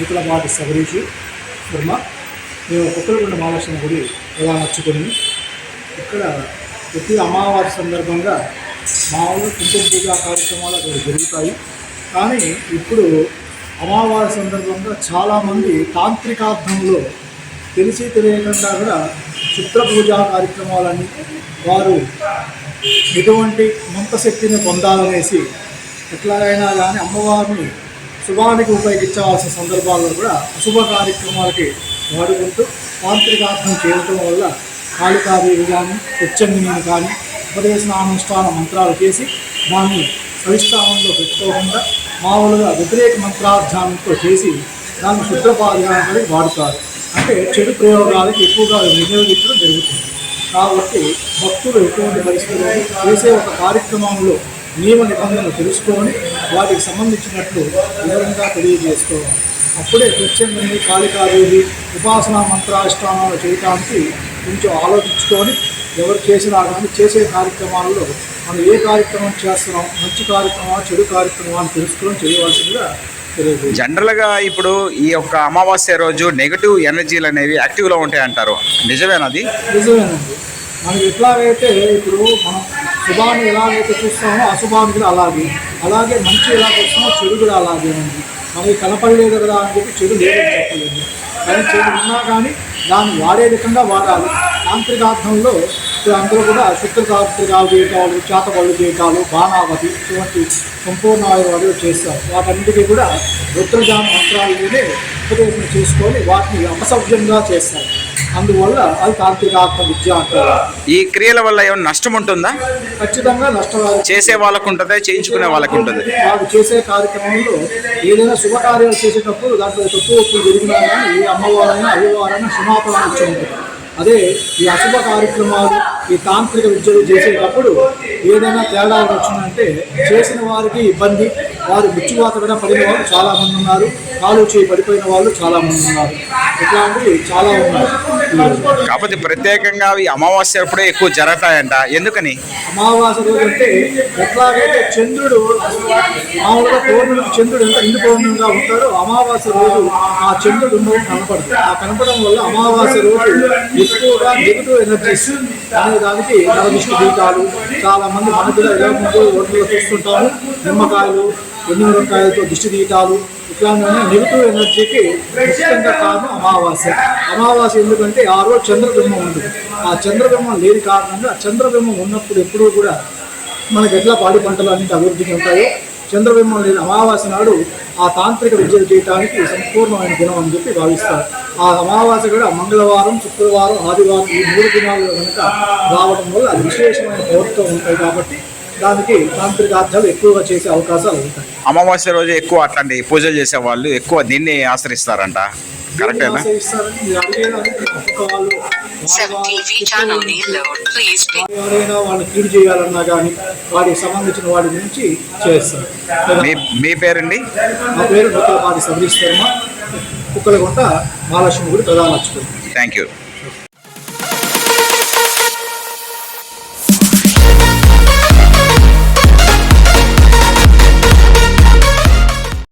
నూతలపాటి సబరీషు వర్మ మేము కుక్కలగుండ మహాలక్ష్మి గుడి ఎలా నచ్చుకొని ఇక్కడ ప్రతి అమావాస్య సందర్భంగా మామూలు కుంకుమ పూజా కార్యక్రమాలు అక్కడ జరుగుతాయి. కానీ ఇప్పుడు అమావాస్య సందర్భంగా చాలామంది తాంత్రికార్థంలో తెలిసి తెలియకుండా కూడా చిత్ర పూజా కార్యక్రమాలని వారు ఎటువంటి మంత్రశక్తిని పొందాలనేసి ఎట్లాగైనా కానీ అమ్మవారిని శుభానికి ఉపయోగించవలసిన సందర్భాల్లో కూడా అశుభ కార్యక్రమాలకి వాడుకుంటూ తాంత్రికార్థం చేయటం వల్ల కాళికాదేవి కానీ ఉచ్చంగిని కానీ ఉపదేశనానుష్ఠాన మంత్రాలు చేసి దాన్ని సవిష్టానంలో పెట్టుకోకుండా మామూలుగా వ్యతిరేక మంత్రాధ్యానంతో చేసి దాన్ని శుద్ధపాధ్యానానికి వాడుతారు. అంటే చెడు ప్రయోగాలకు ఎక్కువగా వినియోగించడం జరుగుతుంది. కాబట్టి భక్తులు ఎటువంటి పరిస్థితులు చేసే ఒక కార్యక్రమంలో నియమ నిబంధనలు తెలుసుకొని వాటికి సంబంధించినట్లు వివరంగా తెలియజేసుకోవాలి అప్పుడే ప్రత్యేకంగా కాళికాదేవి ఉపాసనా మంత్రానుష్ఠానాలు చేయడానికి కొంచెం ఆలోచించుకొని ఎవరు చేసినా కానీ చేసే కార్యక్రమాల్లో మనం ఏ కార్యక్రమం చేస్తున్నాం మంచి కార్యక్రమా చెడు కార్యక్రమా అని తెలుసుకొని చేయవలసిందిగా జనరల్గా ఇప్పుడు ఈ యొక్క అమావాస్య రోజు నెగటివ్ ఎనర్జీలు అనేవి యాక్టివ్లో ఉంటాయి అంటారు నిజమేనది నిజమేనండి. మనకి ఎట్లాగైతే ఇప్పుడు మనం శుభాన్ని ఎలాగైతే చూస్తామో అశుభాన్ని కూడా అలాగే. అలాగే మంచి ఎలా చూస్తామో చెడు కూడా అలాగేనండి మనకి కనపడలేదు కదా అని చెప్పి చెడు లేదని చెప్పలేదు కానీ చెడు ఉన్నా కానీ దాన్ని వాడే విధంగా వాడాలి. తాంత్రికార్థంలో ఇప్పుడు అందరూ కూడా శుక్రతాంత్రికాలు చేయటాలు చేతబళ్ళు చేయటాలు బాణావతి ఇటువంటి సంపూర్ణ ఆయుర్వాదులు చేస్తారు. వాటన్నిటికీ కూడా రుద్రజాన మంత్రాలనే ఉపదేశం చేసుకొని వాటిని అపసవ్యంగా చేస్తారు. అందువల్ల అది తాంత్రికాత్మ విద్య అంటారు. ఈ క్రియల వల్ల ఏమైనా నష్టం ఉంటుందా? ఖచ్చితంగా నష్టవారు చేసే వాళ్ళకు ఉంటుంది చేయించుకునే వాళ్ళకు ఉంటుంది వారు చేసే కార్యక్రమంలో ఏదైనా శుభకార్యాలు చేసేటప్పుడు దాంట్లో తప్పు ఒప్పులు జరిగినా కానీ ఏ అమ్మవారైనా అయ్యవారైనా క్షమాపణ ఇచ్చి ఉంటుంది అదే ఈ అశుభ కార్యక్రమాలు ఈ తాంత్రిక విద్యలు చేసేటప్పుడు ఏదైనా తేడాలు వచ్చిందంటే చేసిన వారికి ఇబ్బంది వారు మృత్యువాత కూడా పడిన వాళ్ళు చాలా మంది ఉన్నారు కాలు చేయి పడిపోయిన వాళ్ళు చాలా మంది ఉన్నారు. ఇట్లాంటివి చాలా ఉన్నాయి. కాకపోతే ప్రత్యేకంగా ఈ అమావాస్య అప్పుడే ఎక్కువ జరుగుతాయంట. ఎందుకని? అమావాస్య రోజు అంటే ఎట్లాగైతే చంద్రుడు మామూలుగా పౌర్ణమికి చంద్రుడు ఎంత ఇందు పౌర్ణమిగా ఉంటాడో అమావాస్య రోజు ఆ చంద్రుడు ఉండడం కనపడదు. ఆ కనపడడం వల్ల అమావాస్య రోజు ఎక్కువగా నెగిటివ్ ఎనర్జీస్ అనే దానికి నరదృష్టి దీపాలు చాలా మంది మనకు కూడా ఇలా ముందు రోడ్లలో చూస్తుంటాము. నిమ్మకాయలు ఎన్నిమిరకాయలతో దిష్టి దీటాలు ఇట్లాంటివన్నీ నెగిటివ్ ఎనర్జీకి ముఖ్యంగా కారణం అమావాస్య. అమావాస్య ఎందుకంటే ఆ రోజు చంద్రబింబం ఉంటుంది ఆ చంద్రబింబం లేని కారణంగా చంద్రబింబం ఉన్నప్పుడు ఎప్పుడూ కూడా మనకి ఎట్లా పాడి పంటలు అన్నింటి అభివృద్ధి ఉంటాయో చంద్రబింబం లేని అమావాస్య నాడు ఆ తాంత్రిక విద్యలు చేయడానికి సంపూర్ణమైన దినం అని చెప్పి భావిస్తారు. ఆ అమావాస్య కూడా మంగళవారం శుక్రవారం ఆదివారం ఈ మూడు దినాల్లో కనుక రావడం వల్ల అది విశేషమైన పౌరుతో ఉంటాయి కాబట్టి దానికి తాంత్రిక అర్థాలు ఎక్కువగా చేసే అవకాశాలు ఉంటాయి. అమావాస్య రోజు ఎక్కువ అట్లాంటి పూజలు చేసే వాళ్ళు ఎక్కువ దీన్ని ఆశ్రయిస్తారంట. కరెక్టేనా వాళ్ళు కీడు చేయాలన్నా కానీ వాటికి సంబంధించిన గురించి చేస్తారు. మీ మీ పేరండి? నా పేరు నూతలపాటి సబరీష్ శర్మ కుక్కలగుంట మహాలక్ష్మి గుడి ప్రధాన అర్చకుడు. Thank you